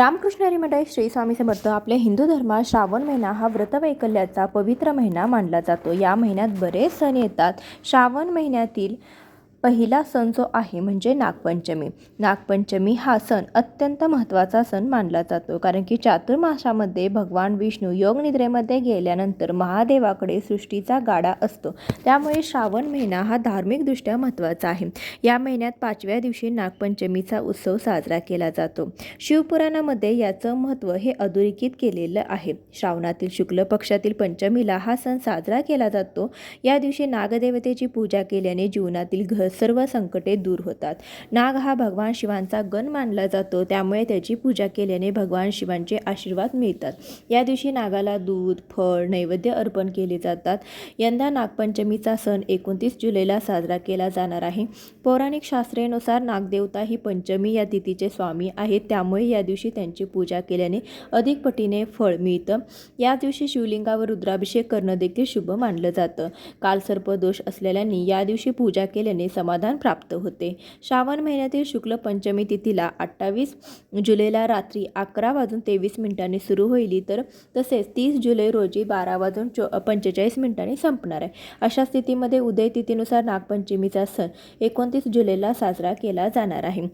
रामकृष्ण हरी मंडळी श्री स्वामी समर्थ. आपल्या हिंदू धर्मात श्रावण महिना हा व्रतवैकल्याचा पवित्र महिना मानला जातो. या महिन्यात बरेच सण येतात. श्रावण महिन्यातील पहिला सण जो आहे म्हणजे नागपंचमी. नागपंचमी हा सण अत्यंत महत्त्वाचा सण मानला जातो. कारण की चातुर्मासामध्ये भगवान विष्णू योगनिद्रेमध्ये गेल्यानंतर महादेवाकडे सृष्टीचा गाडा असतो. त्यामुळे श्रावण महिना हा धार्मिकदृष्ट्या महत्त्वाचा आहे. या महिन्यात पाचव्या दिवशी नागपंचमीचा उत्सव साजरा केला जातो. शिवपुराणामध्ये याचं महत्त्व हे अधोरेखित केलेलं आहे. श्रावणातील शुक्ल पक्षातील पंचमीला हा सण साजरा केला जातो. या दिवशी नागदेवतेची पूजा केल्याने जीवनातील घर सर्व संकटे दूर होतात. नाग हा भगवान शिवांचा गण मानला जातो. त्यामुळे त्याची पूजा केल्याने भगवान शिवांचे आशीर्वाद मिळतात. या दिवशी नागाला दूध फळ नैवेद्य अर्पण केले जातात. यंदा नागपंचमीचा सण एकोणतीस जुलैला साजरा केला जाणार आहे. पौराणिक शास्त्रेनुसार नागदेवता ही पंचमी या तिथीचे स्वामी आहेत. त्यामुळे या दिवशी त्यांची पूजा केल्याने अधिक पटीने फळ मिळतं. या दिवशी शिवलिंगावर रुद्राभिषेक करणं देखील शुभ मानलं जातं. कालसर्प दोष असलेल्यांनी या दिवशी पूजा केल्याने समाधान प्राप्त होते. श्रावण महिन्यातील शुक्ल पंचमी तिथीला अठ्ठावीस जुलैला रात्री अकरा वाजून तेवीस मिनिटांनी सुरू होईल तर तसेच तीस जुलै रोजी बारा वाजून चो पंचेचाळीस मिनिटांनी संपणार आहे. अशा स्थितीमध्ये उदय तिथीनुसार नागपंचमीचा सण एकोणतीस जुलैला साजरा केला जाणार आहे.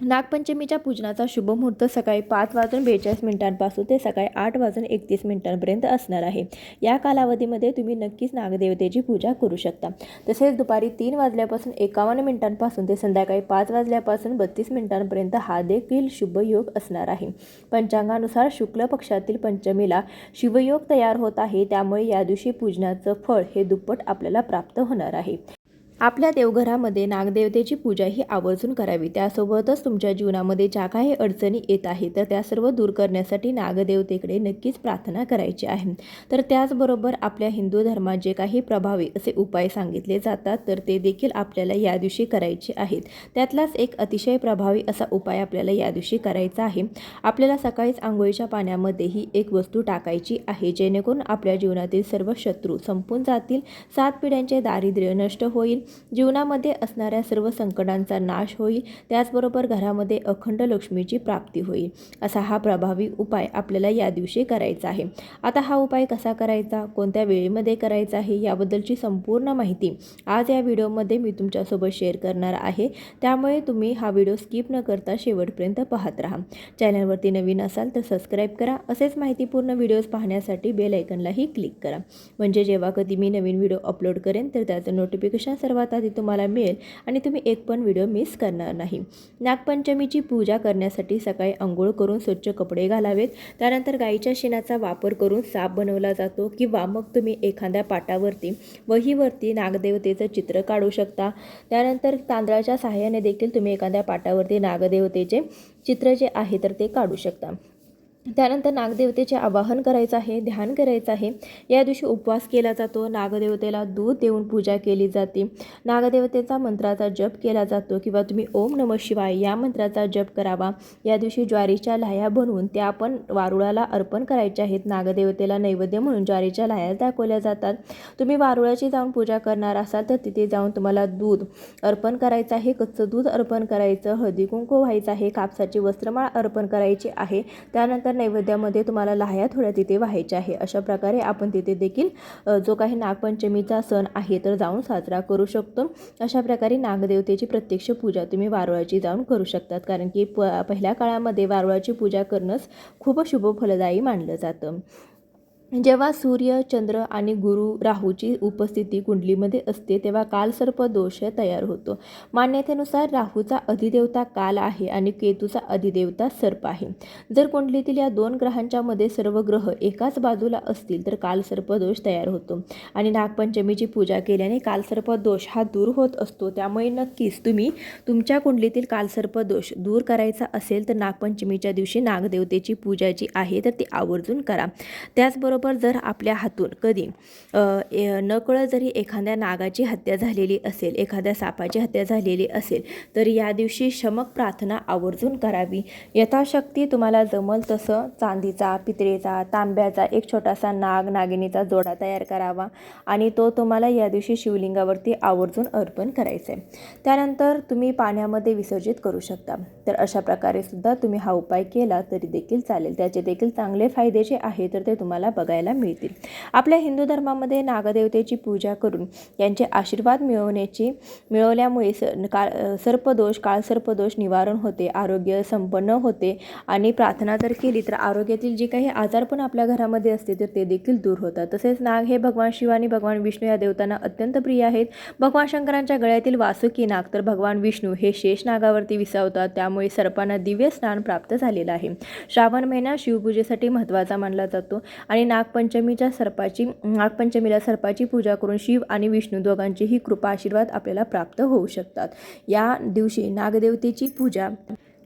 नागपंचमीच्या पूजनाचा शुभ मुहूर्त सकाळी पाच वाजून बेचाळीस मिनिटांपासून ते सकाळी आठ वाजून एकतीस मिनिटांपर्यंत असणार आहे. या कालावधीमध्ये तुम्ही नक्कीच नागदेवतेची पूजा करू शकता. तसेच दुपारी तीन वाजल्यापासून एकावन्न मिनिटांपासून ते संध्याकाळी पाच वाजल्यापासून बत्तीस मिनिटांपर्यंत हा देखील शुभयोग असणार आहे. पंचांगानुसार शुक्ल पक्षातील पंचमीला शिवयोग तयार होत आहे. त्यामुळे या दिवशी पूजनाचं फळ हे दुप्पट आपल्याला प्राप्त होणार आहे. आपल्या देवघरामध्ये नागदेवतेची पूजा ही आवर्जून करावी. त्यासोबतच तुमच्या जीवनामध्ये ज्या काही अडचणी येत आहेत तर त्या सर्व दूर करण्यासाठी नागदेवतेकडे नक्कीच प्रार्थना करायची आहे. तर त्याचबरोबर आपल्या हिंदू धर्मात जे काही प्रभावी असे उपाय सांगितले जातात तर ते देखील आपल्याला या दिवशी करायचे आहेत. त्यातलाच एक अतिशय प्रभावी असा उपाय आपल्याला या दिवशी करायचा आहे. आपल्याला सकाळीच आंघोळीच्या पाण्यामध्ये ही एक वस्तू टाकायची आहे जेणेकरून आपल्या जीवनातील सर्व शत्रू संपून जातील सात पिढ्यांचे दारिद्र्य नष्ट होईल जीवनामध्ये असणाऱ्या सर्व संकटांचा नाश होईल त्याचबरोबर घरामध्ये अखंड लक्ष्मीची प्राप्ती होईल असा हा प्रभावी उपाय आपल्याला या दिवशी करायचा आहे. आता हा उपाय कसा करायचा कोणत्या वेळेमध्ये करायचा आहे याबद्दलची संपूर्ण माहिती आज या व्हिडिओमध्ये मी तुमच्यासोबत शेअर करणार आहे. त्यामुळे तुम्ही हा व्हिडिओ स्किप न करता शेवटपर्यंत पाहत राहा. चॅनलवरती नवीन असाल तर सबस्क्राईब करा. असेच माहितीपूर्ण व्हिडिओज पाहण्यासाठी बेल आयकनलाही क्लिक करा. म्हणजे जेव्हा कधी मी नवीन व्हिडिओ अपलोड करेन तर त्याचं नोटिफिकेशन सर्वात आधी तुम्हाला मिळेल आणि तुम्ही एक पण व्हिडिओ मिस करणार नाही. नागपंचमीची पूजा करण्यासाठी सकाळी आंघोळ करून स्वच्छ कपडे घालावेत. त्यानंतर गाईच्या शेणाचा वापर करून साप बनवला जातो किंवा मग तुम्ही एखाद्या पाटावरती वहीवरती नागदेवतेचं चित्र काढू शकता. त्यानंतर तांदळाच्या सहाय्याने देखील तुम्ही एखाद्या पाटावरती नागदेवतेचे चित्र जे आहे तर ते काढू शकता. त्यानंतर नागदेवतेचे आवाहन करायचं आहे ध्यान करायचं आहे. या दिवशी उपवास केला जातो. नागदेवतेला दूध देऊन पूजा केली जाते. नागदेवतेचा मंत्राचा जप केला जातो किंवा तुम्ही ओम नम शिवाय या मंत्राचा जप करावा. या दिवशी ज्वारीच्या लाह्या बनवून त्या आपण वारुळाला अर्पण करायच्या आहेत. नागदेवतेला नैवेद्य म्हणून ज्वारीच्या लाह्या दाखवल्या जातात. तुम्ही वारुळाची जाऊन पूजा करणार असाल तर तिथे जाऊन तुम्हाला दूध अर्पण करायचं आहे. कच्चं दूध अर्पण करायचं. हळदी कुंकू व्हायचं आहे. कापसाची वस्त्रमाळ अर्पण करायची आहे. त्यानंतर नैवेद्यामध्ये तुम्हाला लाह्या थोड्या तिथे व्हायच्या आहे. अशा प्रकारे आपण तिथे देखील जो काही नागपंचमीचा सण आहे तर जाऊन साजरा करू शकतो. अशा प्रकारे नागदेवतेची प्रत्यक्ष पूजा तुम्ही वारुळाची जाऊन करू शकतात. कारण की प पहिल्या काळामध्ये वारुळाची पूजा करणंच खूप शुभ फलदायी मानलं जातं. जेव्हा सूर्य चंद्र आणि गुरु राहूची उपस्थिती कुंडलीमध्ये असते तेव्हा कालसर्प दोष तयार होतो. मान्यतेनुसार राहूचा अधिदेवता काल आहे आणि केतूचा अधिदेवता सर्प आहे. जर कुंडलीतील या दोन ग्रहांच्या मध्ये सर्व ग्रह एकाच बाजूला असतील तर कालसर्प दोष तयार होतो. आणि नागपंचमीची पूजा केल्याने कालसर्प दोष हा दूर होत असतो. त्यामुळे नक्कीच तुम्ही तुमच्या कुंडलीतील कालसर्प दोष दूर करायचा असेल तर नागपंचमीच्या दिवशी नागदेवतेची पूजा जी आहे तर ती आवर्जून करा. त्याचबरोबर त्याचबरोबर जर आपल्या हातून कधी ए- नकळत जरी एखाद्या नागाची हत्या झालेली असेल एखाद्या सापाची हत्या झालेली असेल तर या दिवशी शमक प्रार्थना आवर्जून करावी. यथाशक्ती तुम्हाला जमल तसं चांदीचा पितळेचा तांब्याचा एक छोटासा नाग नागिनीचा जोडा तयार करावा आणि तो तुम्हाला या दिवशी शिवलिंगावरती आवर्जून अर्पण करायचा आहे त्यानंतर तुम्ही पाण्यामध्ये विसर्जित करू शकता. तर अशा प्रकारे सुद्धा तुम्ही हा उपाय केला तरी देखील चालेल. त्याचे देखील चांगले फायदे जे आहे तर ते तुम्हाला बघायला मिळतील. आपल्या हिंदू धर्मामध्ये नागदेवतेची पूजा करून यांचे आशीर्वाद मिळवण्याची मिळवल्यामुळे स का सर्पदोष काळसर्पदोष निवारण होते आरोग्य संपन्न होते आणि प्रार्थना जर केली तर आरोग्यातील जे काही आजार पण आपल्या घरामध्ये असते तर ते देखील दूर होतात. तसेच नाग हे भगवान शिव आणि भगवान विष्णू या देवतांना अत्यंत प्रिय आहेत. भगवान शंकरांच्या गळ्यातील वासुकी नाग तर भगवान विष्णू हे शेष नागावरती विसावतात. त्यामुळे सर्पांना दिव्य स्नान प्राप्त झालेलं आहे. श्रावण महिना शिवपूजेसाठी महत्त्वाचा मानला जातो आणि नागपंचमीच्या सर्पाची नागपंचमीला सर्पाची पूजा करून शिव आणि विष्णू दोघांचीही कृपा आशीर्वाद आपल्याला प्राप्त होऊ शकतात. या दिवशी नागदेवतेची पूजा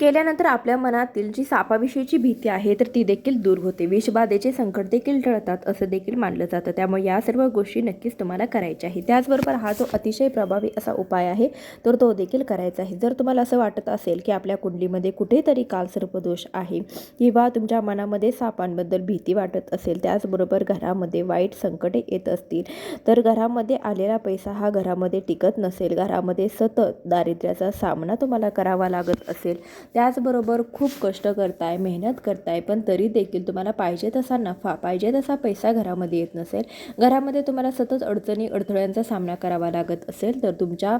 केल्यानंतर आपल्या मनातील जी सापाविषयीची भीती आहे तर ती देखील दूर होते. विषबाधेचे संकट देखील टळतात असं देखील मानलं जातं. त्यामुळे या सर्व गोष्टी नक्कीच तुम्हाला करायच्या आहे त्याचबरोबर हा जो अतिशय प्रभावी असा उपाय आहे तर तो देखील करायचा आहे. जर तुम्हाला असं वाटत असेल की आपल्या कुंडलीमध्ये कुठेतरी कालसर्पदोष आहे किंवा तुमच्या मनामध्ये सापांबद्दल भीती वाटत असेल त्याचबरोबर घरामध्ये वाईट संकटे येत असतील तर घरामध्ये आलेला पैसा हा घरामध्ये टिकत नसेल घरामध्ये सतत दारिद्र्याचा सामना तुम्हाला करावा लागत असेल त्याचबरोबर खूप कष्ट करताय मेहनत करताय पण तरी देखील तुम्हाला पाहिजे तसा नफा पाहिजे तसा पैसा घरामध्ये येत नसेल. घरामध्ये तुम्हाला सतत अडचणी अडथळ्यांचा सामना करावा लागत असेल तर तुमच्या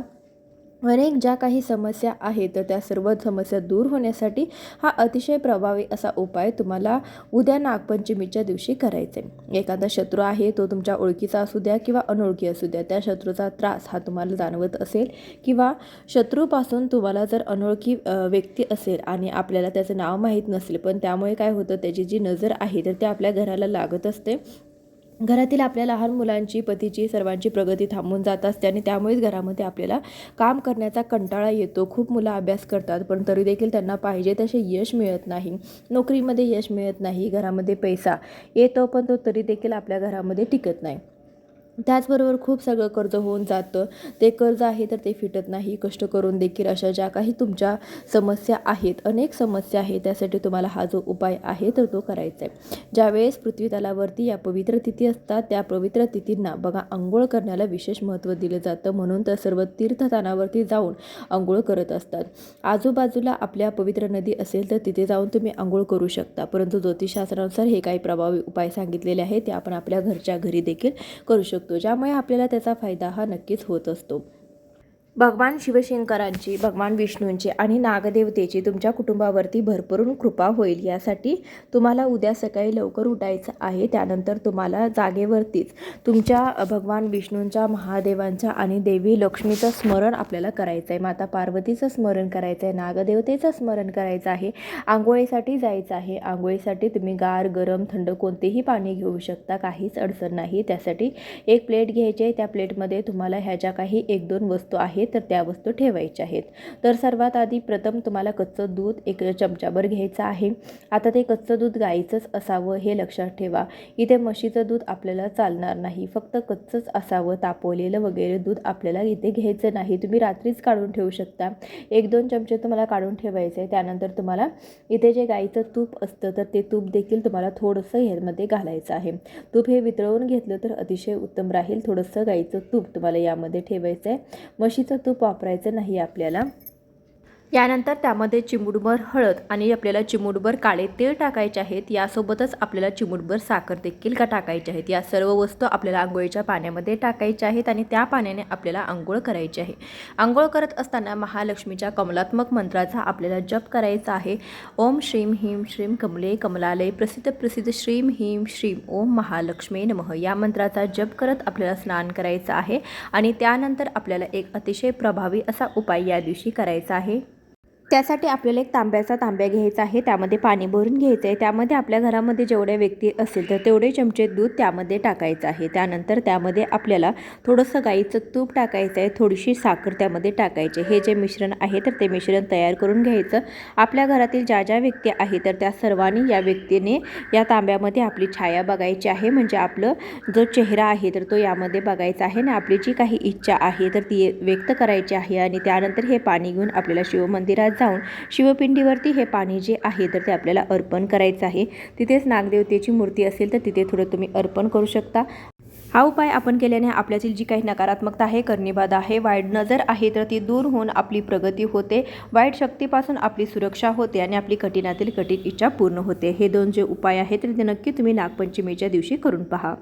अनेक ज्या काही समस्या आहेत तर त्या सर्व समस्या दूर होण्यासाठी हा अतिशय प्रभावी असा उपाय तुम्हाला उद्या नागपंचमीच्या दिवशी करायचा. आहे एखादा शत्रू आहे तो तुमच्या ओळखीचा असू द्या किंवा अनोळखी असू द्या त्या शत्रूचा त्रास हा तुम्हाला जाणवत असेल किंवा शत्रूपासून तुम्हाला जर अनोळखी व्यक्ती असेल आणि आपल्याला त्याचं नाव माहीत नसेल पण त्यामुळे काय होतं त्याची जी नजर आहे तर ते आपल्या घराला लागत असते. घरातील आपल्या लहान मुलांची पतीची सर्वांची प्रगती थांबून जात असते आणि त्यामुळेच घरामध्ये आपल्याला काम करण्याचा कंटाळा येतो. खूप मुलं अभ्यास करतात पण तरी देखील त्यांना पाहिजे तसे यश मिळत नाही. नोकरीमध्ये यश मिळत नाही घरामध्ये पैसा येतो पण तो तरी देखील आपल्या घरामध्ये टिकत नाही. त्याचबरोबर खूप सगळं कर्ज होऊन जातं. ते कर्ज आहे तर ते फिटत नाही. कष्ट करून देखील अशा ज्या काही तुमच्या समस्या आहेत अनेक समस्या आहेत त्यासाठी तुम्हाला हा जो उपाय आहे तर तो करायचा आहे. ज्यावेळेस पृथ्वी तलावरती या पवित्र तिथी असतात त्या पवित्र तिथींना बघा आंघोळ करण्याला विशेष महत्त्व दिलं जातं. म्हणून तर सर्व तीर्थस्थानावरती जाऊन आंघोळ करत असतात. आजूबाजूला आपल्या पवित्र नदी असेल तर तिथे जाऊन तुम्ही आंघोळ करू शकता. परंतु ज्योतिषशास्त्रानुसार हे काही प्रभावी उपाय सांगितलेले आहेत ते आपण आपल्या घरच्या घरी देखील करू शकतो. ज्यामुळे आपल्याला त्याचा फायदा हा नक्कीच होत असतो. भगवान शिवशंकरांची भगवान विष्णूंची आणि नागदेवतेची तुमच्या कुटुंबावरती भरभरून कृपा होईल. यासाठी तुम्हाला उद्या सकाळी लवकर उठायचं आहे. त्यानंतर तुम्हाला जागेवरतीच तुमच्या भगवान विष्णूंच्या महादेवांच्या आणि देवी लक्ष्मीचं स्मरण आपल्याला करायचं आहे माता पार्वतीचं स्मरण करायचं आहे नागदेवतेचं स्मरण करायचं आहे. आंघोळीसाठी जायचं आहे. आंघोळीसाठी तुम्ही गार गरम थंड कोणतेही पाणी घेऊ शकता. काहीच अडचण नाही. त्यासाठी एक प्लेट घ्यायची आहे. त्या प्लेटमध्ये तुम्हाला ह्या ज्या काही एक दोन वस्तू आहेत तर त्या वस्तू ठेवायच्या आहेत. तर सर्वात आधी प्रथम तुम्हाला कच्चं दूध एक चमचाभर घ्यायचं आहे. आता ते कच्चं दूध गाईचंच असावं हे लक्षात ठेवा. इथे म्हशीचं दूध आपल्याला चालणार नाही. फक्त कच्चंच असावं तापवलेलं वगैरे दूध आपल्याला इथे घ्यायचं नाही. तुम्ही रात्रीच काढून ठेवू शकता. एक दोन चमचे तुम्हाला काढून ठेवायचे आहे. त्यानंतर तुम्हाला इथे जे गाईचं तूप असतं तर ते तूप देखील तुम्हाला थोडंसं ह्यामध्ये घालायचं आहे. तूप हे वितळवून घेतलं तर अतिशय उत्तम राहील. थोडंसं गाईचं तूप तुम्हाला यामध्ये ठेवायचं आहे. म्हशीचं तूप वापरायचं नाही आपल्याला. यानंतर त्यामध्ये चिमूटभर हळद आणि आपल्याला चिमूटभर काळे तेल टाकायचे आहेत. यासोबतच आपल्याला चिमूटभर साखर देखील का टाकायची आहेत? या सर्व वस्तू आपल्याला आंघोळीच्या पाण्यामध्ये टाकायच्या आहेत आणि त्या पाण्याने आपल्याला आंघोळ करायची आहे. आंघोळ करत असताना महालक्ष्मीच्या कमलात्मक मंत्राचा आपल्याला जप करायचा आहे. ओम श्रीम ह्रीम श्रीम कमले कमलालय प्रसिद्ध प्रसिद्ध श्रीम ह्रीम श्रीम ओम महालक्ष्मी नमः. या मंत्राचा जप करत आपल्याला स्नान करायचं आहे आणि त्यानंतर आपल्याला एक अतिशय प्रभावी असा उपाय या दिवशी करायचा आहे. त्यासाठी आपल्याला एक तांब्याचा तांब्या घ्यायचा आहे. त्यामध्ये पाणी भरून घ्यायचं आहे. त्यामध्ये आपल्या घरामध्ये जेवढ्या व्यक्ती असेल तर तेवढे चमचे दूध त्यामध्ये टाकायचं आहे. त्यानंतर त्यामध्ये आपल्याला थोडंसं गाईचं तूप टाकायचं आहे. थोडीशी साखर त्यामध्ये टाकायची हे जे मिश्रण आहे तर ते मिश्रण तयार करून घ्यायचं. आपल्या घरातील ज्या ज्या व्यक्ती आहे तर त्या सर्वांनी या व्यक्तीने या तांब्यामध्ये आपली छाया बघायची आहे. म्हणजे आपलं जो चेहरा आहे तर तो यामध्ये बघायचा आहे. आणि आपली जी काही इच्छा आहे तर ती व्यक्त करायची आहे. आणि त्यानंतर हे पाणी घेऊन आपल्याला शिवमंदिरात जाऊन शिवपिंडीवरती हे पाणी जे आहे तर ते आपल्याला अर्पण करायचं आहे. तिथेच नागदेवतेची मूर्ती असेल तर तिथे थोडं तुम्ही अर्पण करू शकता. हा उपाय आपण केल्याने आपल्यातील जी काही नकारात्मकता आहे करणीबाधा आहे वाईट नजर आहे तर ती दूर होऊन आपली प्रगती होते. वाईट शक्तीपासून आपली सुरक्षा होते आणि आपली कठीणातील कठीण इच्छा पूर्ण होते. हे दोन जे उपाय आहेत तर ते नक्की तुम्ही नागपंचमीच्या दिवशी करून पहा.